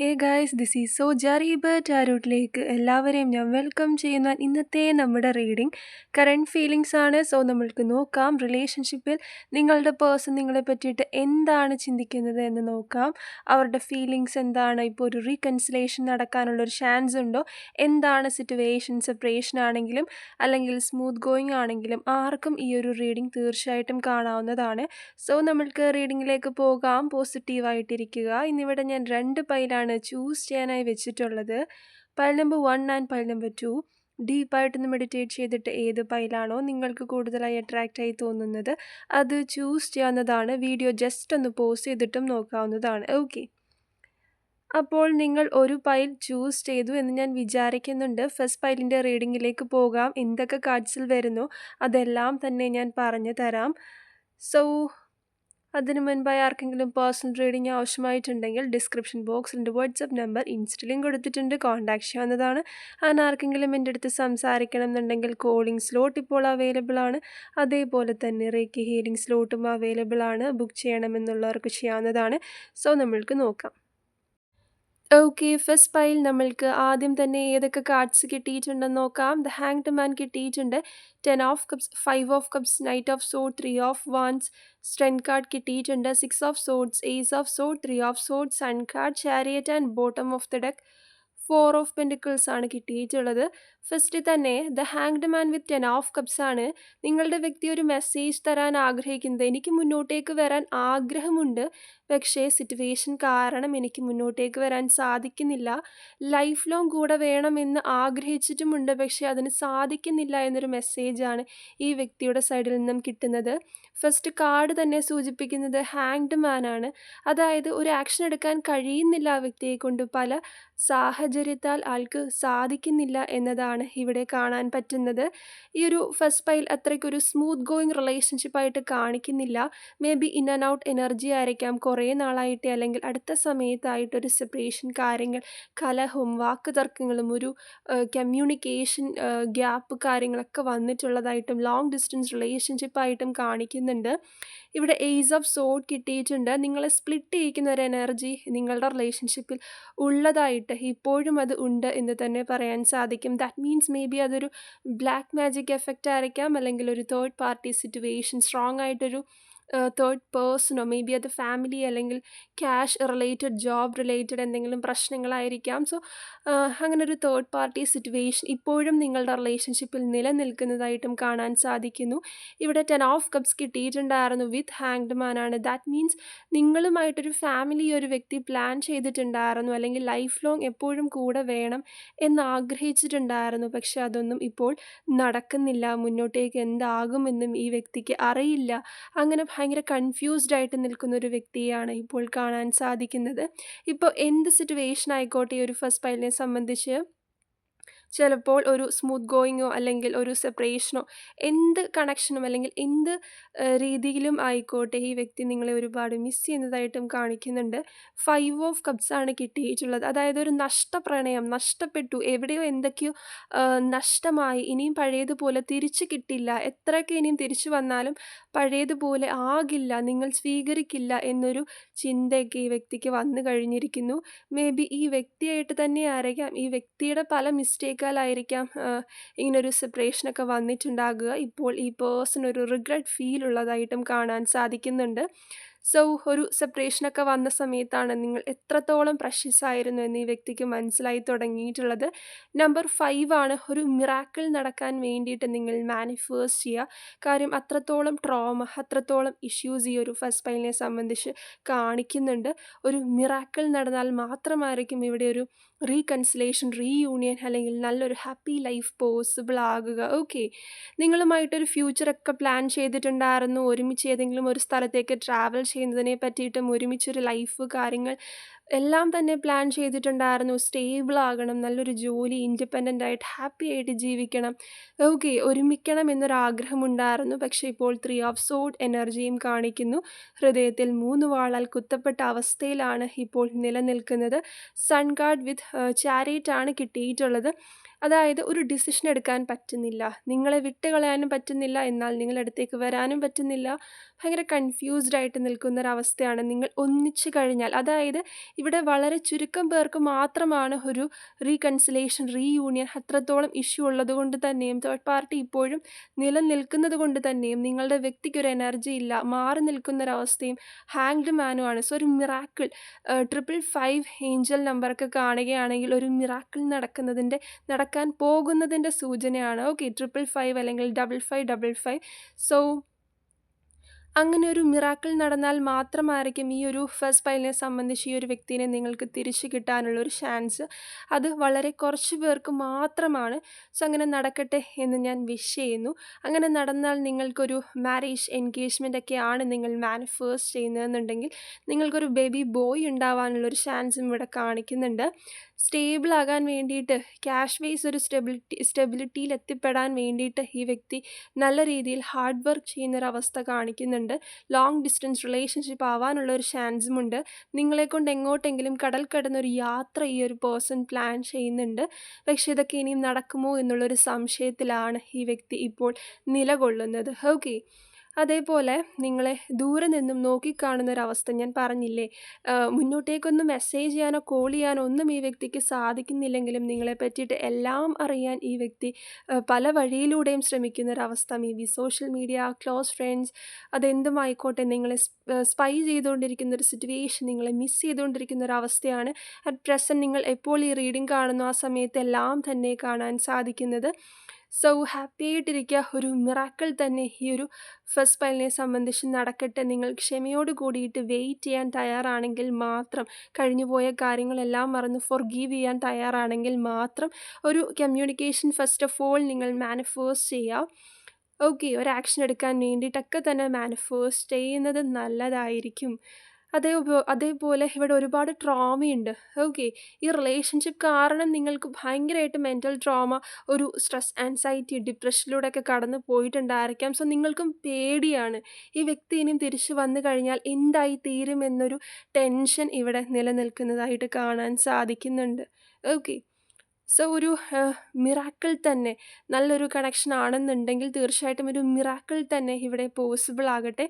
Hey guys this is so ജറീബ് ആരൂട്ടിലേക്ക് എല്ലാവരെയും ഞാൻ വെൽക്കം ചെയ്യുന്ന ഇന്നത്തെ നമ്മുടെ റീഡിംഗ് കറണ്ട് ഫീലിങ്സ് ആണ്. സോ നമ്മൾക്ക് നോക്കാം. റിലേഷൻഷിപ്പിൽ നിങ്ങളുടെ പേഴ്സൺ നിങ്ങളെ പറ്റിയിട്ട് എന്താണ് ചിന്തിക്കുന്നത് എന്ന് നോക്കാം. അവരുടെ ഫീലിങ്സ് എന്താണ്? ഇപ്പോൾ ഒരു റീകൺസിലേഷൻ നടക്കാനുള്ളൊരു ചാൻസ് ഉണ്ടോ? എന്താണ് സിറ്റുവേഷൻ സെപ്പറേഷൻ ആണെങ്കിലും അല്ലെങ്കിൽ സ്മൂത്ത് ഗോയിങ് ആണെങ്കിലും ആർക്കും ഈ ഒരു റീഡിംഗ് തീർച്ചയായിട്ടും കാണാവുന്നതാണ്. സോ നമ്മൾക്ക് റീഡിങ്ങിലേക്ക് പോകാം. പോസിറ്റീവായിട്ടിരിക്കുക ഇന്നിവിടെ ഞാൻ രണ്ട് പൈലാണ് ചൂസ് ചെയ്യാനായി വെച്ചിട്ടുള്ളത്. Pile number one and pile number two ഡീപ്പായിട്ടൊന്ന് meditate ചെയ്തിട്ട് ഏത് പൈലാണോ നിങ്ങൾക്ക് കൂടുതലായി അട്രാക്റ്റ് ആയി തോന്നുന്നത് അത് ചൂസ് ചെയ്യാവുന്നതാണ്. വീഡിയോ ജസ്റ്റ് ഒന്ന് പോസ് ചെയ്തിട്ടും നോക്കാവുന്നതാണ്. ഓക്കെ അപ്പോൾ നിങ്ങൾ ഒരു പൈൽ ചൂസ് ചെയ്തു എന്ന് ഞാൻ വിചാരിക്കുന്നുണ്ട്. ഫസ്റ്റ് പൈലിന്റെ റീഡിങ്ങിലേക്ക് പോകാം. എന്തൊക്കെ കാർഡ്സിൽ വരുന്നു അതെല്ലാം തന്നെ ഞാൻ പറഞ്ഞു തരാം. സോ അതിനു മുൻപായി ആർക്കെങ്കിലും പേഴ്സണൽ റീഡിംഗ് ആവശ്യമായിട്ടുണ്ടെങ്കിൽ ഡിസ്ക്രിപ്ഷൻ ബോക്സിൽ എന്റെ വാട്സപ്പ് നമ്പർ ഇൻസ്റ്റയിലും കൊടുത്തിട്ടുണ്ട്. കോൺടാക്ട് ചെയ്യാവുന്നതാണ്. അങ്ങനെ ആർക്കെങ്കിലും എന്റെ അടുത്ത് സംസാരിക്കണം എന്നുണ്ടെങ്കിൽ കോളിംഗ് സ്ലോട്ട് ഇപ്പോൾ അവൈലബിൾ ആണ്. അതേപോലെ തന്നെ റേക്കി ഹീലിംഗ് സ്ലോട്ടും അവൈലബിൾ ആണ്. ബുക്ക് ചെയ്യണമെന്നുള്ളവർക്ക് ചെയ്യാവുന്നതാണ്. സോ നമ്മൾക്ക് നോക്കാം. ഓക്കെ ഫസ്റ്റ് പൈൽ നമ്മൾക്ക് ആദ്യം തന്നെ ഏതൊക്കെ കാർഡ്സ് കിട്ടിയിട്ടുണ്ടെന്ന് നോക്കാം ദ ഹാങ്ഡ് മാൻ കിട്ടിയിട്ടുണ്ട് ten of cups five of cups knight of sword three of wands strength card കിട്ടിയിട്ടുണ്ട് six of swords ace of sword three of sword sun card chariot and bottom of the deck four of pentacles ആണ് കിട്ടിയിട്ടുള്ളത് first തന്നെ the hanged man with ten of cups ആണ് നിങ്ങളുടെ വ്യക്തി ഒരു message തരാൻ ആഗ്രഹിക്കുന്നത്. എനിക്ക് മുന്നോട്ടേക്ക് വരാൻ ആഗ്രഹമുണ്ട്. പക്ഷേ സിറ്റുവേഷൻ കാരണം എനിക്ക് മുന്നോട്ടേക്ക് വരാൻ സാധിക്കുന്നില്ല. ലൈഫ് ലോങ് കൂടെ വേണമെന്ന് ആഗ്രഹിച്ചിട്ടുമുണ്ട്. പക്ഷേ അതിന് സാധിക്കുന്നില്ല എന്നൊരു മെസ്സേജാണ് ഈ വ്യക്തിയുടെ സൈഡിൽ നിന്നും കിട്ടുന്നത്. ഫസ്റ്റ് കാർഡ് തന്നെ സൂചിപ്പിക്കുന്നത് ഹാങ്ഡ് മാൻ ആണ്. അതായത് ഒരു ആക്ഷൻ എടുക്കാൻ കഴിയുന്നില്ല ആ വ്യക്തിയെ കൊണ്ട്. പല സാഹചര്യത്താൽ ആൾക്ക് സാധിക്കുന്നില്ല എന്നതാണ്. ഇവിടെ കാണാൻ പറ്റുന്നത്. ഈ ഒരു ഫസ്റ്റ് പൈൽ അത്രയ്ക്കൊരു സ്മൂത്ത് ഗോയിങ് റിലേഷൻഷിപ്പായിട്ട് കാണിക്കുന്നില്ല. May be in and out energy ആയിരിക്കാം. കുറേ നാളായിട്ട് അല്ലെങ്കിൽ അടുത്ത സമയത്തായിട്ട് ഒരു സെപ്പറേഷൻ കാര്യങ്ങൾ കലഹവും വാക്ക് തർക്കങ്ങളും ഒരു കമ്മ്യൂണിക്കേഷൻ ഗ്യാപ്പ് കാര്യങ്ങളൊക്കെ വന്നിട്ടുള്ളതായിട്ടും ലോങ് ഡിസ്റ്റൻസ് റിലേഷൻഷിപ്പായിട്ടും കാണിക്കുന്നുണ്ട്. ഇവിടെ എയ്സ് ഓഫ് സോഡ് കിട്ടിയിട്ടുണ്ട്. നിങ്ങളെ സ്പ്ലിറ്റ് ചെയ്യിക്കുന്ന ഒരു എനർജി നിങ്ങളുടെ റിലേഷൻഷിപ്പിൽ ഉള്ളതായിട്ട് ഇപ്പോഴും അത് ഉണ്ട് എന്ന് തന്നെ പറയാൻ സാധിക്കും. ദാറ്റ് മീൻസ് മേ ബി അതൊരു ബ്ലാക്ക് മാജിക് എഫക്റ്റ് ആയിരിക്കാം. അല്ലെങ്കിൽ ഒരു തേർഡ് പാർട്ടി സിറ്റുവേഷൻ സ്ട്രോങ് ആയിട്ടൊരു തേർഡ് പേഴ്സണോ മേ ബി അത് ഫാമിലി അല്ലെങ്കിൽ ക്യാഷ് റിലേറ്റഡ് ജോബ് റിലേറ്റഡ് എന്തെങ്കിലും പ്രശ്നങ്ങളായിരിക്കാം. സോ അങ്ങനെ ഒരു തേർഡ് പാർട്ടി സിറ്റുവേഷൻ ഇപ്പോഴും നിങ്ങളുടെ റിലേഷൻഷിപ്പിൽ നിലനിൽക്കുന്നതായിട്ടും കാണാൻ സാധിക്കുന്നു. ഇവിടെ ടെൻ ഓഫ് കപ്സ് കിട്ടിയിട്ടുണ്ടായിരുന്നു വിത്ത് ഹാങ്ഡ് മാൻ ആണ്. ദാറ്റ് മീൻസ് നിങ്ങളുമായിട്ടൊരു ഫാമിലി ഒരു വ്യക്തി പ്ലാൻ ചെയ്തിട്ടുണ്ടായിരുന്നു. അല്ലെങ്കിൽ ലൈഫ് ലോങ് എപ്പോഴും കൂടെ വേണം എന്ന് ആഗ്രഹിച്ചിട്ടുണ്ടായിരുന്നു. പക്ഷെ അതൊന്നും ഇപ്പോൾ നടക്കുന്നില്ല. മുന്നോട്ടേക്ക് എന്താകുമെന്നും ഈ വ്യക്തിക്ക് അറിയില്ല. അങ്ങനെ ഭയങ്കര കൺഫ്യൂസ്ഡ് ആയിട്ട് നിൽക്കുന്ന ഒരു വ്യക്തിയാണ് ഇപ്പോൾ കാണാൻ സാധിക്കുന്നത്. ഇപ്പോൾ എന്ത് സിറ്റുവേഷൻ ആയിക്കോട്ടെ ഈ ഒരു ഫസ്റ്റ് പൈലിനെ സംബന്ധിച്ച്? ചിലപ്പോൾ ഒരു സ്മൂത്ത് ഗോയിങ്ങോ അല്ലെങ്കിൽ ഒരു സെപ്പറേഷനോ എന്ത് കണക്ഷനും അല്ലെങ്കിൽ എന്ത് രീതിയിലും ആയിക്കോട്ടെ ഈ വ്യക്തി നിങ്ങളെ ഒരുപാട് മിസ് ചെയ്യുന്നതായിട്ടും കാണിക്കുന്നുണ്ട്. ഫൈവ് ഓഫ് കപ്സ് ആണ് കിട്ടിയിട്ടുള്ളത്. അതായത് ഒരു നഷ്ടപ്രണയം നഷ്ടപ്പെട്ടു എവിടെയോ എന്തൊക്കെയോ നഷ്ടമായി ഇനിയും പഴയതുപോലെ തിരിച്ചു കിട്ടില്ല എത്രയൊക്കെ ഇനിയും തിരിച്ചു വന്നാലും പഴയതുപോലെ ആകില്ല നിങ്ങൾ സ്വീകരിക്കില്ല എന്നൊരു ചിന്തയൊക്കെ ഈ വ്യക്തിക്ക് വന്നു കഴിഞ്ഞിരിക്കുന്നു. മേ ബി ഈ വ്യക്തിയായിട്ട് തന്നെ ആയിരിക്കാം ഈ വ്യക്തിയുടെ പല മിസ്റ്റേക്കാലായിരിക്കാം ഇങ്ങനൊരു സെപ്പറേഷനൊക്കെ വന്നിട്ടുണ്ടാകുക. ഇപ്പോൾ ഈ പേഴ്സൺ ഒരു റിഗ്രറ്റ് ഫീൽ ഉള്ളതായിട്ടും കാണാൻ സാധിക്കുന്നുണ്ട്. സോ ഒരു സെപ്പറേഷനൊക്കെ വന്ന സമയത്താണ് നിങ്ങൾ എത്രത്തോളം പ്രഷ്യസ് ആയിരുന്നു എന്ന് ഈ വ്യക്തിക്ക് മനസ്സിലായി തുടങ്ങിയിട്ടുള്ളത്. നമ്പർ ഫൈവ് ആണ് ഒരു മിറാക്കിൾ നടക്കാൻ വേണ്ടിയിട്ട് നിങ്ങൾ മാനിഫേസ്റ്റ് ചെയ്യുക. കാര്യം അത്രത്തോളം ട്രോമ അത്രത്തോളം ഇഷ്യൂസ് ഈ ഒരു ഫസ്റ്റ് പൈലിനെ സംബന്ധിച്ച് കാണിക്കുന്നുണ്ട്. ഒരു മിറാക്കിൾ നടന്നാൽ മാത്രമായിരിക്കും ഇവിടെ ഒരു റീകൺസിലേഷൻ റീയൂണിയൻ അല്ലെങ്കിൽ നല്ലൊരു ഹാപ്പി ലൈഫ് പോസിബിൾ ആകുക. ഓക്കെ നിങ്ങളുമായിട്ടൊരു ഫ്യൂച്ചറൊക്കെ പ്ലാൻ ചെയ്തിട്ടുണ്ടായിരുന്നു. ഒരുമിച്ച് ഏതെങ്കിലും ഒരു സ്ഥലത്തേക്ക് ട്രാവൽ ചെയ്യുന്നതിനെ പറ്റിയിട്ടും ഒരുമിച്ചൊരു ലൈഫ് കാര്യങ്ങൾ എല്ലാം തന്നെ പ്ലാൻ ചെയ്തിട്ടുണ്ടായിരുന്നു. സ്റ്റേബിൾ ആകണം നല്ലൊരു ജോലി ഇൻഡിപെൻഡന്റ് ആയിട്ട് ഹാപ്പി ആയിട്ട് ജീവിക്കണം. ഓക്കെ ഒരുമിക്കണം എന്നൊരാഗ്രഹമുണ്ടായിരുന്നു. പക്ഷേ ഇപ്പോൾ ത്രീ ഓഫ് സോഡ് എനർജിയും കാണിക്കുന്നു. ഹൃദയത്തിൽ മൂന്ന് വാളാൽ കുത്തപ്പെട്ട അവസ്ഥയിലാണ് ഇപ്പോൾ നിലനിൽക്കുന്നത്. സൺ ഗാർഡ് വിത്ത് ചാരിറ്റ് ആണ് കിട്ടിയിട്ടുള്ളത്. അതായത് ഒരു ഡിസിഷൻ എടുക്കാൻ പറ്റുന്നില്ല. നിങ്ങളെ വിട്ടുകളയാനും പറ്റുന്നില്ല. എന്നാൽ നിങ്ങളടുത്തേക്ക് വരാനും പറ്റുന്നില്ല. ഭയങ്കര കൺഫ്യൂസ്ഡ് ആയിട്ട് നിൽക്കുന്ന ഒരവസ്ഥയാണ് നിങ്ങൾ ഒന്നിച്ചു കഴിഞ്ഞാൽ അതായത് ഇവിടെ വളരെ ചുരുക്കം പേർക്ക് മാത്രമാണ് ഒരു റീകൺസിലേഷൻ റീയൂണിയൻ അത്രത്തോളം ഇഷ്യൂ ഉള്ളത് കൊണ്ട് തന്നെയും തേർഡ് പാർട്ടി ഇപ്പോഴും നിലനിൽക്കുന്നത് കൊണ്ട് തന്നെയും നിങ്ങളുടെ വ്യക്തിക്ക് ഒരു എനർജി ഇല്ല മാറി നിൽക്കുന്നൊരവസ്ഥയും ഹാങ്ഡ് മാനുമാണ് സോ ഒരു മിറാക്കിൾ ട്രിപ്പിൾ ഫൈവ് ഏഞ്ചൽ നമ്പറൊക്കെ കാണുകയാണെങ്കിൽ ഒരു മിറാക്കിൾ നടക്കുന്നതിന്റെ നടക്കാൻ പോകുന്നതിന്റെ സൂചനയാണ്. ഓക്കെ ട്രിപ്പിൾ ഫൈവ് അല്ലെങ്കിൽ double five double five so അങ്ങനെ ഒരു മിറാക്കിൾ നടന്നാൽ മാത്രമായിരിക്കും ഈ ഒരു ഫസ്റ്റ് പൈലിനെ സംബന്ധിച്ച് ഈ ഒരു വ്യക്തിനെ നിങ്ങൾക്ക് തിരിച്ചു കിട്ടാനുള്ള ഒരു ചാൻസ് അത് വളരെ കുറച്ച് പേർക്ക് മാത്രമാണ്. സോ അങ്ങനെ നടക്കട്ടെ എന്ന് ഞാൻ വിഷ് ചെയ്യുന്നു. അങ്ങനെ നടന്നാൽ നിങ്ങൾക്കൊരു മാരേജ് എൻഗേജ്മെന്റ് ഒക്കെ ആണ് നിങ്ങൾ മാനിഫേസ്റ്റ് ചെയ്യുന്നതെന്നുണ്ടെങ്കിൽ നിങ്ങൾക്കൊരു ബേബി ബോയ് ഉണ്ടാവാനുള്ളൊരു ചാൻസും ഇവിടെ കാണിക്കുന്നുണ്ട്. സ്റ്റേബിൾ ആകാൻ വേണ്ടിയിട്ട് ക്യാഷ് വേസ് ഒരു സ്റ്റെബിലിറ്റി സ്റ്റെബിലിറ്റിയിൽ എത്തിപ്പെടാൻ വേണ്ടിയിട്ട് ഈ വ്യക്തി നല്ല രീതിയിൽ ഹാർഡ് വർക്ക് ചെയ്യുന്നൊരവസ്ഥ കാണിക്കുന്നുണ്ട്. ലോങ് ഡിസ്റ്റൻസ് റിലേഷൻഷിപ്പ് ആവാനുള്ള ഒരു ചാൻസും ഉണ്ട്. നിങ്ങളെ കൊണ്ട് എങ്ങോട്ടെങ്കിലും കടൽ കടന്നൊരു യാത്ര ഈ ഒരു പേഴ്സൺ പ്ലാൻ ചെയ്യുന്നുണ്ട്. പക്ഷേ ഇതൊക്കെ ഇനിയും നടക്കുമോ എന്നുള്ളൊരു സംശയത്തിലാണ് ഈ വ്യക്തി ഇപ്പോൾ നിലകൊള്ളുന്നത്. ഓക്കെ. അതേപോലെ നിങ്ങളെ ദൂരെ നിന്നും നോക്കിക്കാണുന്ന ഒരവസ്ഥ ഞാൻ പറഞ്ഞില്ലേ? മുന്നോട്ടേക്കൊന്നും മെസ്സേജ് ചെയ്യാനോ കോൾ ചെയ്യാനോ ഒന്നും ഈ വ്യക്തിക്ക് സാധിക്കുന്നില്ലെങ്കിലും നിങ്ങളെ പറ്റിയിട്ട് എല്ലാം അറിയാൻ ഈ വ്യക്തി പല വഴിയിലൂടെയും ശ്രമിക്കുന്ന ഒരവസ്ഥ may be social media close friends അതെന്തും ആയിക്കോട്ടെ. നിങ്ങളെ സ്പൈ ചെയ്തുകൊണ്ടിരിക്കുന്ന ഒരു സിറ്റുവേഷൻ നിങ്ങളെ മിസ് ചെയ്തുകൊണ്ടിരിക്കുന്ന ഒരു അവസ്ഥയാണ് അറ്റ് പ്രസന്റ് നിങ്ങൾ എപ്പോൾ ഈ റീഡിംഗ് കാണുന്നു ആ സമയത്ത് എല്ലാം തന്നെ കാണാൻ സാധിക്കുന്നത്. സോ ഹാപ്പി ആയിട്ടിരിക്കുക ഒരു മിറാക്കിൾ തന്നെ ഈ ഒരു ഫസ്റ്റ് പൈലിനെ സംബന്ധിച്ച് നടക്കട്ടെ. നിങ്ങൾ ക്ഷമയോട് കൂടിയിട്ട് വെയിറ്റ് ചെയ്യാൻ തയ്യാറാണെങ്കിൽ മാത്രം കഴിഞ്ഞുപോയ കാര്യങ്ങളെല്ലാം മറന്ന് ഫോർഗീവ് ചെയ്യാൻ തയ്യാറാണെങ്കിൽ മാത്രം ഒരു കമ്മ്യൂണിക്കേഷൻ ഫസ്റ്റ് ഓഫ് ഓൾ നിങ്ങൾ മാനിഫേസ്റ്റ് ചെയ്യുക. ഓക്കെ ഒരു ആക്ഷൻ എടുക്കാൻ വേണ്ടിയിട്ടൊക്കെ തന്നെ മാനിഫേസ്റ്റ് ചെയ്യുന്നത് നല്ലതായിരിക്കും. അതേ അതേപോലെ ഇവിടെ ഒരുപാട് ട്രോമയുണ്ട് ഓക്കെ ഈ റിലേഷൻഷിപ്പ് കാരണം നിങ്ങൾക്ക് ഭയങ്കരമായിട്ട് മെന്റൽ ട്രോമ ഒരു സ്ട്രെസ് ആൻസൈറ്റി ഡിപ്രഷനിലൂടെയൊക്കെ കടന്നു പോയിട്ടുണ്ടായിരിക്കാം. സോ നിങ്ങൾക്കും പേടിയാണ്. ഈ വ്യക്തി ഇനിയും തിരിച്ചു വന്നു കഴിഞ്ഞാൽ എന്തായി തീരുമെന്നൊരു ടെൻഷൻ ഇവിടെ നിലനിൽക്കുന്നതായിട്ട് കാണാൻ സാധിക്കുന്നുണ്ട്. ഓക്കെ സോ ഒരു മിറാക്കിൾ തന്നെ. നല്ലൊരു കണക്ഷൻ ആണെന്നുണ്ടെങ്കിൽ തീർച്ചയായിട്ടും ഒരു മിറാക്കിൾ തന്നെ ഇവിടെ പോസിബിൾ ആകട്ടെ.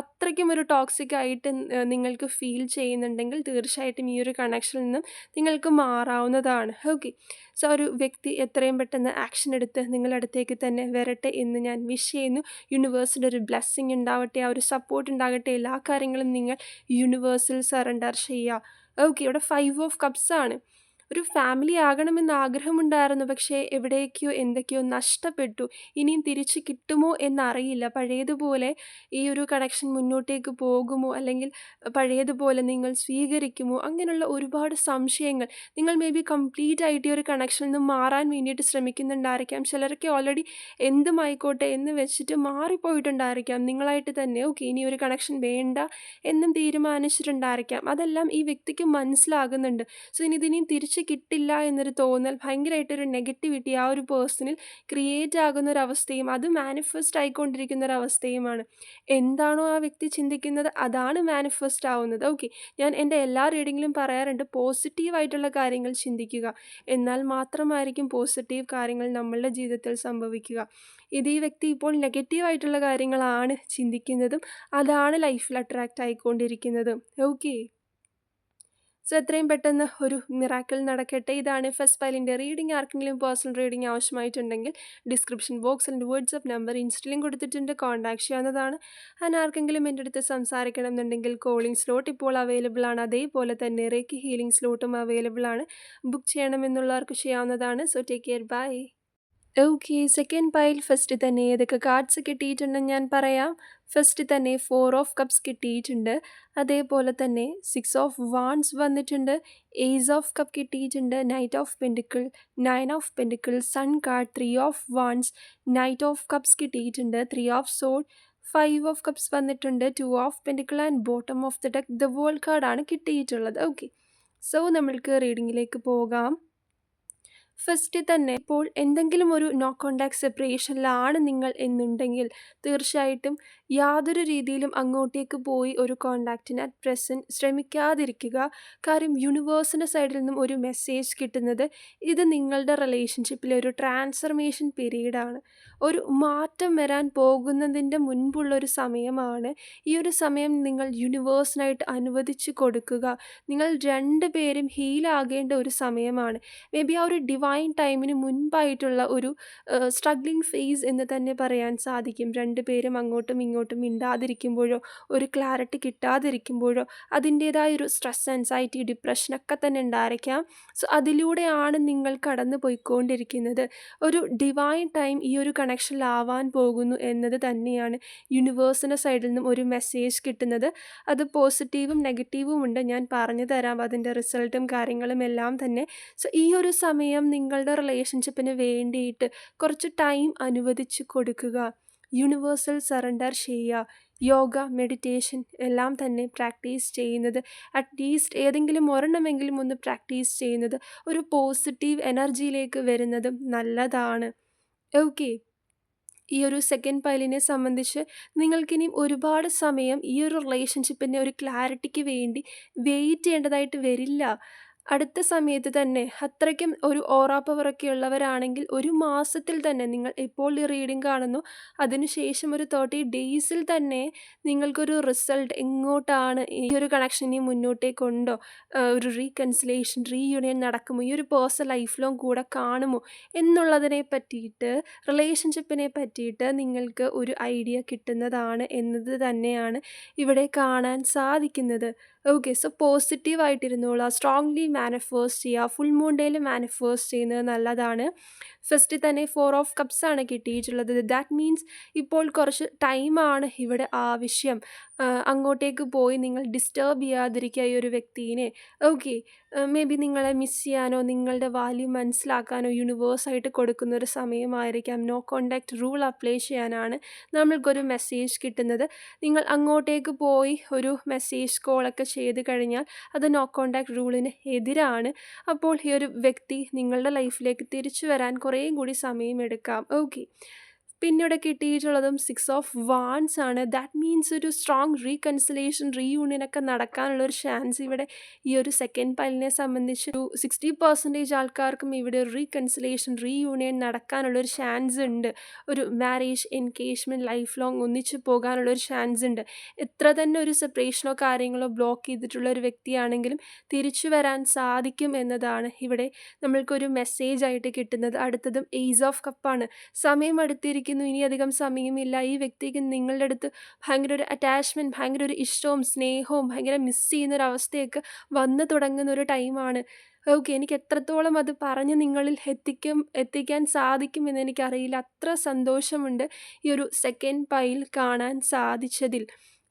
അത്രയ്ക്കും ഒരു ടോക്സിക് ആയിട്ട് നിങ്ങൾക്ക് ഫീൽ ചെയ്യുന്നുണ്ടെങ്കിൽ തീർച്ചയായിട്ടും ഈ ഒരു കണക്ഷനിൽ നിന്നും നിങ്ങൾക്ക് മാറാവുന്നതാണ്. ഓക്കെ സോ ഒരു വ്യക്തി എത്രയും പെട്ടെന്ന് ആക്ഷൻ എടുത്ത് നിങ്ങളടുത്തേക്ക് തന്നെ വരട്ടെ എന്ന് ഞാൻ വിഷ് ചെയ്യുന്നു. യൂണിവേഴ്സിന്റെ ഒരു ബ്ലെസ്സിങ് ഉണ്ടാവട്ടെ. ആ ഒരു സപ്പോർട്ട് ഉണ്ടാകട്ടെ. എല്ലാ കാര്യങ്ങളും നിങ്ങൾ യൂണിവേഴ്സിൽ സറണ്ടർ ചെയ്യുക. ഓക്കെ ഇവിടെ ഫൈവ് ഓഫ് കപ്സ് ആണ്. ഒരു ഫാമിലി ആകണമെന്ന് ആഗ്രഹമുണ്ടായിരുന്നു. പക്ഷേ എവിടേക്കോ എന്തൊക്കെയോ നഷ്ടപ്പെട്ടു. ഇനിയും തിരിച്ചു കിട്ടുമോ എന്നറിയില്ല. പഴയതുപോലെ ഈ ഒരു കണക്ഷൻ മുന്നോട്ടേക്ക് പോകുമോ? അല്ലെങ്കിൽ പഴയതുപോലെ നിങ്ങൾ സ്വീകരിക്കുമോ? അങ്ങനെയുള്ള ഒരുപാട് സംശയങ്ങൾ. നിങ്ങൾ മേ ബി കംപ്ലീറ്റ് ആയിട്ട് ഈ ഒരു കണക്ഷനിൽ നിന്ന് മാറാൻ വേണ്ടിയിട്ട് ശ്രമിക്കുന്നുണ്ടായിരിക്കാം. ചിലരൊക്കെ ഓൾറെഡി എന്തുമായിക്കോട്ടെ എന്ന് വെച്ചിട്ട് മാറിപ്പോയിട്ടുണ്ടായിരിക്കാം. നിങ്ങളായിട്ട് തന്നെ ഓക്കെ ഇനി ഒരു കണക്ഷൻ വേണ്ട എന്നും തീരുമാനിച്ചിട്ടുണ്ടായിരിക്കാം. അതെല്ലാം ഈ വ്യക്തിക്ക് മനസ്സിലാകുന്നുണ്ട്. സോ ഇനി ഇതിനെയും തിരിച്ച് കിട്ടില്ല എന്നൊരു തോന്നൽ ഭയങ്കരമായിട്ടൊരു നെഗറ്റിവിറ്റി ആ ഒരു പേഴ്സണിൽ ക്രിയേറ്റ് ആകുന്ന ഒരു അവസ്ഥയും അത് മാനിഫെസ്റ്റ് ആയിക്കൊണ്ടിരിക്കുന്ന ഒരു അവസ്ഥയുമാണ് എന്താണോ ആ വ്യക്തി ചിന്തിക്കുന്നത് അതാണ് മാനിഫെസ്റ്റ് ആവുന്നത്. ഓക്കെ ഞാൻ എന്റെ എല്ലാ റീഡിങ്ങിലും പറയാറുണ്ട് പോസിറ്റീവായിട്ടുള്ള കാര്യങ്ങൾ ചിന്തിക്കുക. എന്നാൽ മാത്രമായിരിക്കും പോസിറ്റീവ് കാര്യങ്ങൾ നമ്മളുടെ ജീവിതത്തിൽ സംഭവിക്കുക. ഇത് ഈ വ്യക്തി ഇപ്പോൾ നെഗറ്റീവായിട്ടുള്ള കാര്യങ്ങളാണ് ചിന്തിക്കുന്നതും അതാണ് ലൈഫിൽ അട്രാക്റ്റ് ആയിക്കൊണ്ടിരിക്കുന്നതും. ഓക്കെ സോ എത്രയും പെട്ടെന്ന് ഒരു മിറാക്കിൾ നടക്കട്ടെ. ഇതാണ് ഫസ്റ്റ് ഫയലിന്റെ റീഡിംഗ്. ആർക്കെങ്കിലും പേഴ്സണൽ റീഡിംഗ് ആവശ്യമായിട്ടുണ്ടെങ്കിൽ ഡിസ്ക്രിപ്ഷൻ ബോക്സിൽ എന്റെ വാട്സപ്പ് നമ്പർ ഇൻസ്റ്റയിലും കൊടുത്തിട്ടുണ്ട്. കോൺടാക്ട് ചെയ്യാവുന്നതാണ്. അതിന് ആർക്കെങ്കിലും എന്റെ അടുത്ത് സംസാരിക്കണം എന്നുണ്ടെങ്കിൽ കോളിംഗ് സ്ലോട്ട് ഇപ്പോൾ അവൈലബിൾ ആണ്. അതേപോലെ തന്നെ റേക്ക് ഹീലിംഗ് സ്ലോട്ടും അവൈലബിൾ ആണ്. ബുക്ക് ചെയ്യണമെന്നുള്ളവർക്ക് ചെയ്യാവുന്നതാണ്. So take care. Bye. Okay second pile first തന്നെ. ഏതൊക്കെ കാർഡ്സ് കിട്ടിയിട്ടുണ്ടെന്ന് ഞാൻ പറയാം. ഫസ്റ്റ് തന്നെ ഫോർ ഓഫ് കപ്സ് കിട്ടിയിട്ടുണ്ട്. അതേപോലെ തന്നെ സിക്സ് ഓഫ് വാൺസ് വന്നിട്ടുണ്ട്. ഏസ് ഓഫ് കപ്പ് കിട്ടിയിട്ടുണ്ട്. Knight of pentacle nine of pentacle sun card three of wands knight of cups കിട്ടിയിട്ടുണ്ട്. Three of sword five of cups വന്നിട്ടുണ്ട്. Two of pentacle and bottom of the deck the world കാർഡാണ് കിട്ടിയിട്ടുള്ളത്. Okay so നമ്മൾക്ക് റീഡിങ്ങിലേക്ക് പോകാം. First തന്നെ ഇപ്പോൾ എന്തെങ്കിലും ഒരു നോ കോണ്ടാക്ട് സെപ്പറേഷനിലാണ് നിങ്ങൾ എന്നുണ്ടെങ്കിൽ തീർച്ചയായിട്ടും യാതൊരു രീതിയിലും അങ്ങോട്ടേക്ക് പോയി ഒരു കോണ്ടാക്റ്റിന് അറ്റ് പ്രസന്റ് ശ്രമിക്കാതിരിക്കുക. കാര്യം യൂണിവേഴ്സിന്റെ സൈഡിൽ നിന്നും ഒരു മെസ്സേജ് കിട്ടുന്നത് ഇത് നിങ്ങളുടെ റിലേഷൻഷിപ്പിലെ ഒരു ട്രാൻസ്ഫർമേഷൻ പീരീഡാണ് ഒരു മാറ്റം വരാൻ പോകുന്നതിന്റെ മുൻപുള്ള ഒരു സമയമാണ്. ഈ ഒരു സമയം നിങ്ങൾ യൂണിവേഴ്സിനായിട്ട് അനുവദിച്ച് കൊടുക്കുക. നിങ്ങൾ രണ്ട് പേരും ഹീലാകേണ്ട ഒരു സമയമാണ്. മേ ബി ആ ഒരു ഡിവൈൻ ടൈമിന് മുൻപായിട്ടുള്ള ഒരു സ്ട്രഗ്ലിംഗ് ഫേസ് എന്ന് തന്നെ പറയാൻ സാധിക്കും. രണ്ട് പേരും അങ്ങോട്ടും ഇങ്ങോട്ടും മിണ്ടാതിരിക്കുമ്പോഴോ ഒരു ക്ലാരിറ്റി കിട്ടാതിരിക്കുമ്പോഴോ അതിന്റേതായ ഒരു സ്ട്രെസ് ആൻസൈറ്റി ഡിപ്രഷനൊക്കെ തന്നെ ഉണ്ടായിരിക്കാം. സോ അതിലൂടെയാണ് നിങ്ങൾ കടന്നു പോയിക്കൊണ്ടിരിക്കുന്നത്. ഒരു ഡിവൈൻ ടൈം ഈ ഒരു കണക്ഷനിലാവാൻ പോകുന്നു എന്നത് തന്നെയാണ് യൂണിവേഴ്സിന്റെ സൈഡിൽ നിന്നും ഒരു മെസ്സേജ് കിട്ടുന്നത്. അത് പോസിറ്റീവും നെഗറ്റീവും ഉണ്ട്. ഞാൻ പറഞ്ഞു തരാം. അതിന്റെ റിസൾട്ടും കാര്യങ്ങളും എല്ലാം തന്നെ. സോ ഈ ഒരു സമയം നിങ്ങളുടെ റിലേഷൻഷിപ്പിന് വേണ്ടിയിട്ട് കുറച്ച് ടൈം അനുവദിച്ച് കൊടുക്കുക. യൂണിവേഴ്സൽ സറണ്ടർ ചെയ്യുക. യോഗ മെഡിറ്റേഷൻ എല്ലാം തന്നെ പ്രാക്ടീസ് ചെയ്യുന്നത്. അറ്റ്ലീസ്റ്റ് ഏതെങ്കിലും ഒരെണ്ണമെങ്കിലും ഒന്ന് പ്രാക്ടീസ് ചെയ്യുന്നത് ഒരു പോസിറ്റീവ് എനർജിയിലേക്ക് വരുന്നതും നല്ലതാണ്. ഓക്കെ ഈ ഒരു സെക്കൻഡ് പൈലിനെ സംബന്ധിച്ച് നിങ്ങൾക്കിനി ഒരുപാട് സമയം ഈ ഒരു റിലേഷൻഷിപ്പിന്റെ ഒരു ക്ലാരിറ്റിക്ക് വേണ്ടി വെയിറ്റ് ചെയ്യേണ്ടതായിട്ട് വരില്ല. അടുത്ത സമയത്ത് തന്നെ അത്രയ്ക്കും ഒരു ഓറ ഉള്ളവരാണെങ്കിൽ ഒരു മാസത്തിൽ തന്നെ നിങ്ങൾ എപ്പോൾ ഈ റീഡിംഗ് കാണുന്നു. അതിനുശേഷം ഒരു തേർട്ടി ഡേയ്സിൽ തന്നെ നിങ്ങൾക്കൊരു റിസൾട്ട് എങ്ങോട്ടാണ് ഈ ഒരു കണക്ഷൻ മുന്നോട്ടേക്ക് കൊണ്ടോ ഒരു റീകൺസിലേഷൻ റീയൂണിയൻ നടക്കുമോ? ഈ ഒരു പേഴ്സൺ ലൈഫ് ലോങ് കൂടെ കാണുമോ? എന്നുള്ളതിനെ പറ്റിയിട്ട് റിലേഷൻഷിപ്പിനെ പറ്റിയിട്ട് നിങ്ങൾക്ക് ഒരു ഐഡിയ കിട്ടുന്നതാണ് എന്നത് തന്നെയാണ് ഇവിടെ കാണാൻ സാധിക്കുന്നത്. ഓക്കെ സോ പോസിറ്റീവായിട്ടിരുന്നോളാം സ്ട്രോങ്ലി മാനിഫേസ്റ്റ് ചെയ്യുക ഫുൾ മൂൺ ഡേയിൽ മാനിഫേസ്റ്റ് ചെയ്യുന്നത് നല്ലതാണ്. ഫസ്റ്റ് തന്നെ ഫോർ ഓഫ് കപ്സാണ് കിട്ടിയിട്ടുള്ളത്. ദാറ്റ് മീൻസ് ഇപ്പോൾ കുറച്ച് ടൈമാണ് ഇവിടെ ആവശ്യം. അങ്ങോട്ടേക്ക് പോയി നിങ്ങൾ ഡിസ്റ്റർബ് ചെയ്യാതിരിക്കുക ഈ ഒരു വ്യക്തിനെ. ഓക്കെ മേ ബി നിങ്ങളെ മിസ് ചെയ്യാനോ നിങ്ങളുടെ വാല്യൂ മനസ്സിലാക്കാനോ യൂണിവേഴ്സായിട്ട് കൊടുക്കുന്ന ഒരു സമയമായിരിക്കാം. നോ കോണ്ടാക്ട് റൂൾ അപ്ലൈ ചെയ്യാനാണ് നമ്മൾക്കൊരു മെസ്സേജ് കിട്ടുന്നത്. നിങ്ങൾ അങ്ങോട്ടേക്ക് പോയി ഒരു മെസ്സേജ് കോളൊക്കെ ചെയ്ത് കഴിഞ്ഞാൽ അത് നോ കോണ്ടാക്ട് റൂളിന് എതിരാണ്. അപ്പോൾ ഈ ഒരു വ്യക്തി നിങ്ങളുടെ ലൈഫിലേക്ക് തിരിച്ചു വരാൻ കുറേയും കൂടി സമയമെടുക്കാം ഓക്കെ പിന്നീട് കിട്ടിയിട്ടുള്ളതും സിക്സ് ഓഫ് വാൻസ് ആണ്. ദാറ്റ് മീൻസ് ഒരു സ്ട്രോങ് റീകൺസിലേഷൻ റീയൂണിയൻ ഒക്കെ നടക്കാനുള്ള ഒരു ചാൻസ് ഇവിടെ ഈ ഒരു സെക്കൻഡ് പൈലിനെ സംബന്ധിച്ച് ഒരു സിക്സ്റ്റി പെർസെന്റേജ് ആൾക്കാർക്കും ഇവിടെ ഒരു റീകൺസിലേഷൻ റീയൂണിയൻ നടക്കാനുള്ള ഒരു ചാൻസ് ഉണ്ട്. ഒരു മാരേജ് എൻഗേജ്മെന്റ് ലൈഫ് ലോങ് ഒന്നിച്ചു പോകാനുള്ള ഒരു ചാൻസ് ഉണ്ട്. എത്ര തന്നെ ഒരു സെപ്പറേഷനോ കാര്യങ്ങളോ ബ്ലോക്ക് ചെയ്തിട്ടുള്ള ഒരു വ്യക്തിയാണെങ്കിലും തിരിച്ചു വരാൻ സാധിക്കും എന്നതാണ് ഇവിടെ നമ്മൾക്കൊരു മെസ്സേജ് ആയിട്ട് കിട്ടുന്നത്. അടുത്തതും എയ്സ് ഓഫ് കപ്പാണ് സമയം അടുത്തിരിക്കുന്നു. ഇനി അധികം സമയമില്ല ഈ വ്യക്തിക്ക് നിങ്ങളുടെ അടുത്ത് ഭയങ്കര ഒരു അറ്റാച്ച്മെന്റ് ഭയങ്കര ഒരു ഇഷ്ടവും സ്നേഹവും ഭയങ്കര മിസ് ചെയ്യുന്ന ഒരു അവസ്ഥയൊക്കെ വന്നു തുടങ്ങുന്ന ഒരു ടൈമാണ് ഓക്കെ എനിക്ക് എത്രത്തോളം അത് പറഞ്ഞ് നിങ്ങളിൽ എത്തിക്കും എത്തിക്കാൻ സാധിക്കുമെന്ന് എനിക്കറിയില്ല. അത്ര സന്തോഷമുണ്ട് ഈ ഒരു സെക്കൻഡ് പൈൽ കാണാൻ സാധിച്ചതിൽ.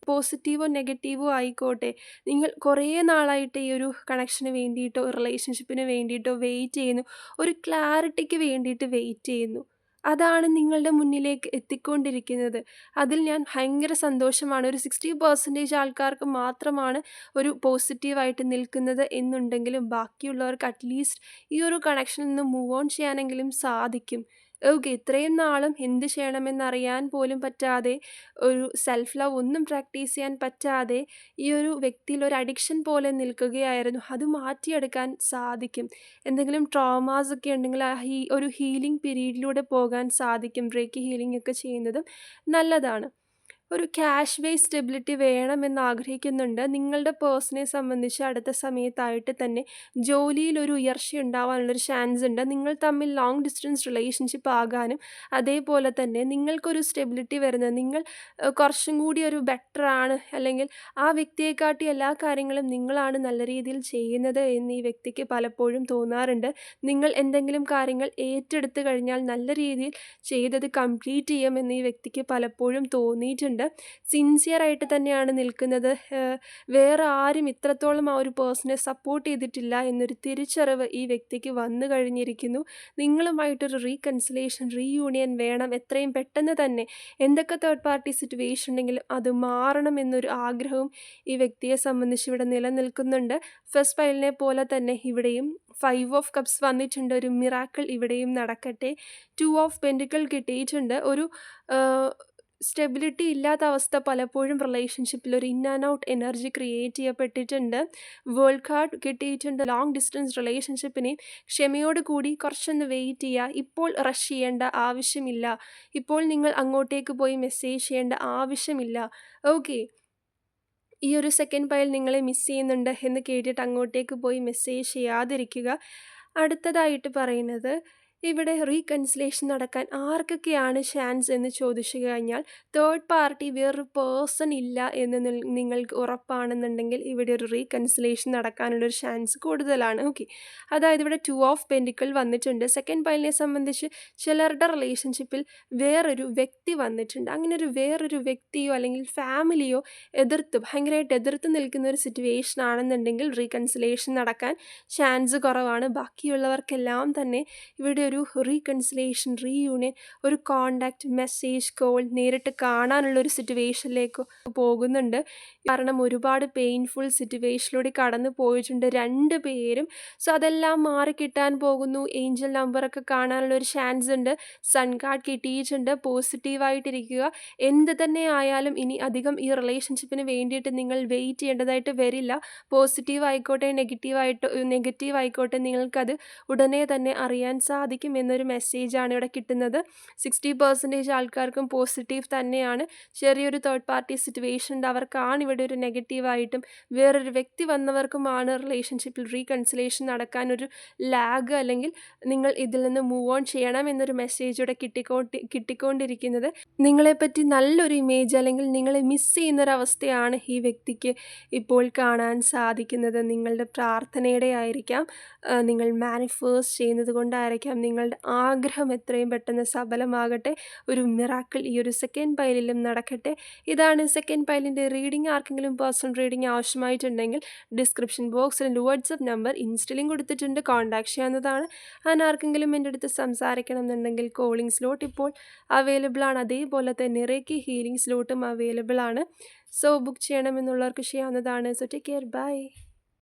പോസിറ്റീവോ നെഗറ്റീവോ ആയിക്കോട്ടെ. നിങ്ങൾ കുറേ നാളായിട്ട് ഈ ഒരു കണക്ഷന് വേണ്ടിയിട്ടോ റിലേഷൻഷിപ്പിന് വേണ്ടിയിട്ടോ വെയിറ്റ് ചെയ്യുന്നു. ഒരു ക്ലാരിറ്റിക്ക് വേണ്ടിയിട്ട് വെയിറ്റ് ചെയ്യുന്നു. അതാണ് നിങ്ങളുടെ മുന്നിലേക്ക് എത്തിക്കൊണ്ടിരിക്കുന്നത്. അതിൽ ഞാൻ ഭയങ്കര സന്തോഷമാണ്. ഒരു സിക്സ്റ്റി പെർസെന്റേജ് ആൾക്കാർക്ക് മാത്രമാണ് ഒരു പോസിറ്റീവായിട്ട് നിൽക്കുന്നത് എന്നുണ്ടെങ്കിലും ബാക്കിയുള്ളവർക്ക് അറ്റ്ലീസ്റ്റ് ഈ ഒരു കണക്ഷനിൽ നിന്ന് മൂവ് ഓൺ ചെയ്യാനെങ്കിലും സാധിക്കും. ഓക്കെ ഇത്രയും നാളും എന്ത് ചെയ്യണമെന്നറിയാൻ പോലും പറ്റാതെ ഒരു സെൽഫ് ലവ് ഒന്നും പ്രാക്ടീസ് ചെയ്യാൻ പറ്റാതെ ഈ ഒരു വ്യക്തിയിൽ ഒരു അഡിക്ഷൻ പോലെ നിൽക്കുകയായിരുന്നു. അത് മാറ്റിയെടുക്കാൻ സാധിക്കും. എന്തെങ്കിലും ട്രോമാസ് ഒക്കെ ഉണ്ടെങ്കിൽ ആ ഹീ ഒരു ഹീലിംഗ് പീരീഡിലൂടെ പോകാൻ സാധിക്കും. ബ്രേക്ക് ഹീലിംഗ് ഒക്കെ ചെയ്യുന്നതും നല്ലതാണ്. ഒരു ക്യാഷ് ബേസ് സ്റ്റെബിലിറ്റി വേണമെന്ന് ആഗ്രഹിക്കുന്നുണ്ട്. നിങ്ങളുടെ പേഴ്സണെ സംബന്ധിച്ച് അടുത്ത സമയത്തായിട്ട് തന്നെ ജോലിയിൽ ഒരു ഉയർച്ച ഉണ്ടാവാനുള്ളൊരു ചാൻസ് ഉണ്ട്. നിങ്ങൾ തമ്മിൽ ലോങ് ഡിസ്റ്റൻസ് റിലേഷൻഷിപ്പ് ആകാനും അതേപോലെ തന്നെ നിങ്ങൾക്കൊരു സ്റ്റെബിലിറ്റി വരുന്നത് നിങ്ങൾ കുറച്ചും കൂടി ഒരു ബെറ്റർ ആണ്. അല്ലെങ്കിൽ ആ വ്യക്തിയെക്കാട്ടി എല്ലാ കാര്യങ്ങളും നിങ്ങളാണ് നല്ല രീതിയിൽ ചെയ്യുന്നത് എന്ന് ഈ വ്യക്തിക്ക് പലപ്പോഴും തോന്നാറുണ്ട്. നിങ്ങൾ എന്തെങ്കിലും കാര്യങ്ങൾ ഏറ്റെടുത്ത് കഴിഞ്ഞാൽ നല്ല രീതിയിൽ ചെയ്തത് കംപ്ലീറ്റ് ചെയ്യുമെന്ന് ഈ വ്യക്തിക്ക് പലപ്പോഴും തോന്നിയിട്ടുണ്ട്. സിൻസിയർ ആയിട്ട് തന്നെയാണ് നിൽക്കുന്നത്. വേറെ ആരും ഇത്രത്തോളം ആ ഒരു പേഴ്സണെ സപ്പോർട്ട് ചെയ്തിട്ടില്ല എന്നൊരു തിരിച്ചറിവ് ഈ വ്യക്തിക്ക് വന്നു കഴിഞ്ഞിരിക്കുന്നു. നിങ്ങളുമായിട്ടൊരു റീകൺസിലേഷൻ റീയൂണിയൻ വേണം എത്രയും പെട്ടെന്ന് തന്നെ. എന്തൊക്കെ തേർഡ് പാർട്ടി സിറ്റുവേഷൻ ഉണ്ടെങ്കിലും അത് മാറണം എന്നൊരു ആഗ്രഹവും ഈ വ്യക്തിയെ സംബന്ധിച്ച് ഇവിടെ നിലനിൽക്കുന്നുണ്ട്. ഫസ്റ്റ് ഫൈലിനെ പോലെ തന്നെ ഇവിടെയും ഫൈവ് ഓഫ് കപ്സ് വന്നിട്ടുണ്ട്. ഒരു മിറാക്കിൾ ഇവിടെയും നടക്കട്ടെ. ടു ഓഫ് പെന്റിക്കിൾ കിട്ടിയിട്ടുണ്ട്. ഒരു സ്റ്റെബിലിറ്റി ഇല്ലാത്ത അവസ്ഥ പലപ്പോഴും റിലേഷൻഷിപ്പിൽ ഒരു in and out energy create ചെയ്യപ്പെട്ടിട്ടുണ്ട്. വേൾഡ് കാർഡ് കിട്ടിയിട്ടുണ്ട്. ലോങ് ഡിസ്റ്റൻസ് റിലേഷൻഷിപ്പിനെ ക്ഷമയോട് കൂടി കുറച്ചൊന്ന് വെയിറ്റ് ചെയ്യുക. ഇപ്പോൾ റഷ് ചെയ്യേണ്ട ആവശ്യമില്ല. ഇപ്പോൾ നിങ്ങൾ അങ്ങോട്ടേക്ക് പോയി മെസ്സേജ് ചെയ്യേണ്ട ആവശ്യമില്ല. ഓക്കെ ഈ ഒരു സെക്കൻഡ് പയൽ നിങ്ങളെ മിസ് ചെയ്യുന്നുണ്ട് എന്ന് കേട്ടിട്ട് അങ്ങോട്ടേക്ക് പോയി മെസ്സേജ് ചെയ്യാതിരിക്കുക. അടുത്തതായിട്ട് പറയുന്നത് ഇവിടെ റീകൺസിലേഷൻ നടക്കാൻ ആർക്കൊക്കെയാണ് ചാൻസ് എന്ന് ചോദിച്ചു കഴിഞ്ഞാൽ തേർഡ് പാർട്ടി വേറൊരു പേഴ്സൺ ഇല്ല എന്ന് നിങ്ങൾക്ക് ഉറപ്പാണെന്നുണ്ടെങ്കിൽ ഇവിടെ ഒരു റീകൺസിലേഷൻ നടക്കാനുള്ളൊരു ചാൻസ് കൂടുതലാണ്. ഓക്കെ അതായത് ഇവിടെ ടു ഓഫ് പെൻഡിക്കൽ വന്നിട്ടുണ്ട്. സെക്കൻഡ് പൈലിനെ സംബന്ധിച്ച് ചിലരുടെ റിലേഷൻഷിപ്പിൽ വേറൊരു വ്യക്തി വന്നിട്ടുണ്ട്. അങ്ങനെ ഒരു വേറൊരു വ്യക്തിയോ അല്ലെങ്കിൽ ഫാമിലിയോ എതിർത്ത് ഭയങ്കരമായിട്ട് എതിർത്ത് നിൽക്കുന്ന ഒരു സിറ്റുവേഷൻ ആണെന്നുണ്ടെങ്കിൽ റീകൺസിലേഷൻ നടക്കാൻ ചാൻസ് കുറവാണ്. ബാക്കിയുള്ളവർക്കെല്ലാം തന്നെ ഇവിടെ ഒരു റീകൺസിലേഷൻ റീയൂണിയൻ ഒരു കോണ്ടാക്ട് മെസ്സേജ് കോൾ നേരിട്ട് കാണാനുള്ള ഒരു സിറ്റുവേഷനിലേക്ക് പോകുന്നുണ്ട്. കാരണം ഒരുപാട് പെയിൻഫുൾ സിറ്റുവേഷനിലൂടെ കടന്നു പോയിട്ടുണ്ട് രണ്ട് പേരും. സോ അതെല്ലാം മാറി കിട്ടാൻ പോകുന്നു. ഏഞ്ചൽ നമ്പറൊക്കെ കാണാനുള്ള ഒരു ചാൻസ് ഉണ്ട്. സൺ കാർഡ് കിട്ടിയിട്ടുണ്ട്. പോസിറ്റീവായിട്ടിരിക്കുക എന്ത് തന്നെ ആയാലും ഇനി അധികം ഈ റിലേഷൻഷിപ്പിന് വേണ്ടിയിട്ട് നിങ്ങൾ വെയിറ്റ് ചെയ്യേണ്ടതായിട്ട് വരില്ല. പോസിറ്റീവ് ആയിക്കോട്ടെ നെഗറ്റീവ് നെഗറ്റീവായിട്ട് നെഗറ്റീവ് ആയിക്കോട്ടെ നിങ്ങൾക്കത് ഉടനെ തന്നെ അറിയാൻ സാധിക്കും. എന്നൊരു മെസ്സേജാണ് ഇവിടെ കിട്ടുന്നത്. സിക്സ്റ്റി പെർസെന്റേജ് ആൾക്കാർക്കും പോസിറ്റീവ് തന്നെയാണ്. ചെറിയൊരു തേർഡ് പാർട്ടി സിറ്റുവേഷൻ ഉണ്ട് അവർക്കാണ് ഇവിടെ ഒരു നെഗറ്റീവായിട്ടും വേറൊരു വ്യക്തി വന്നവർക്കുമാണ് റിലേഷൻഷിപ്പിൽ റീകൺസിലേഷൻ നടക്കാൻ ഒരു ലാഗ് അല്ലെങ്കിൽ നിങ്ങൾ ഇതിൽ നിന്ന് മൂവ് ഓൺ ചെയ്യണം എന്നൊരു മെസ്സേജ് ഇവിടെ കിട്ടിക്കൊണ്ട് കിട്ടിക്കൊണ്ടിരിക്കുന്നത്. നിങ്ങളെപ്പറ്റി നല്ലൊരു ഇമേജ് അല്ലെങ്കിൽ നിങ്ങളെ മിസ് ചെയ്യുന്നൊരവസ്ഥയാണ് ഈ വ്യക്തിക്ക് ഇപ്പോൾ കാണാൻ സാധിക്കുന്നത്. നിങ്ങളുടെ പ്രാർത്ഥനയുടെ ആയിരിക്കാം. നിങ്ങൾ മാനിഫേഴ്സ് ചെയ്യുന്നത് കൊണ്ടായിരിക്കാം നിങ്ങളുടെ ആഗ്രഹം എത്രയും പെട്ടെന്ന് സഫലമാകട്ടെ. ഒരു മിറാക്കിൾ ഈ ഒരു സെക്കൻഡ് പൈലിലും നടക്കട്ടെ. ഇതാണ് സെക്കൻഡ് പൈലിന്റെ റീഡിംഗ് ആർക്കെങ്കിലും പേഴ്സണൽ റീഡിംഗ് ആവശ്യമായിട്ടുണ്ടെങ്കിൽ ഡിസ്ക്രിപ്ഷൻ ബോക്സിൽ വാട്സപ്പ് നമ്പർ ഇൻസ്റ്റയിലും കൊടുത്തിട്ടുണ്ട്. കോൺടാക്ട് ചെയ്യാവുന്നതാണ്. അതിന് ആർക്കെങ്കിലും എന്റെ അടുത്ത് സംസാരിക്കണം എന്നുണ്ടെങ്കിൽ കോളിംഗ് സ്ലോട്ട് ഇപ്പോൾ അവൈലബിൾ ആണ്. അതേപോലെ തന്നെ റേക്കി ഹീലിംഗ് സ്ലോട്ടും അവൈലബിൾ ആണ്. സോ ബുക്ക് ചെയ്യണമെന്നുള്ളവർക്ക് ചെയ്യാവുന്നതാണ്. So take care by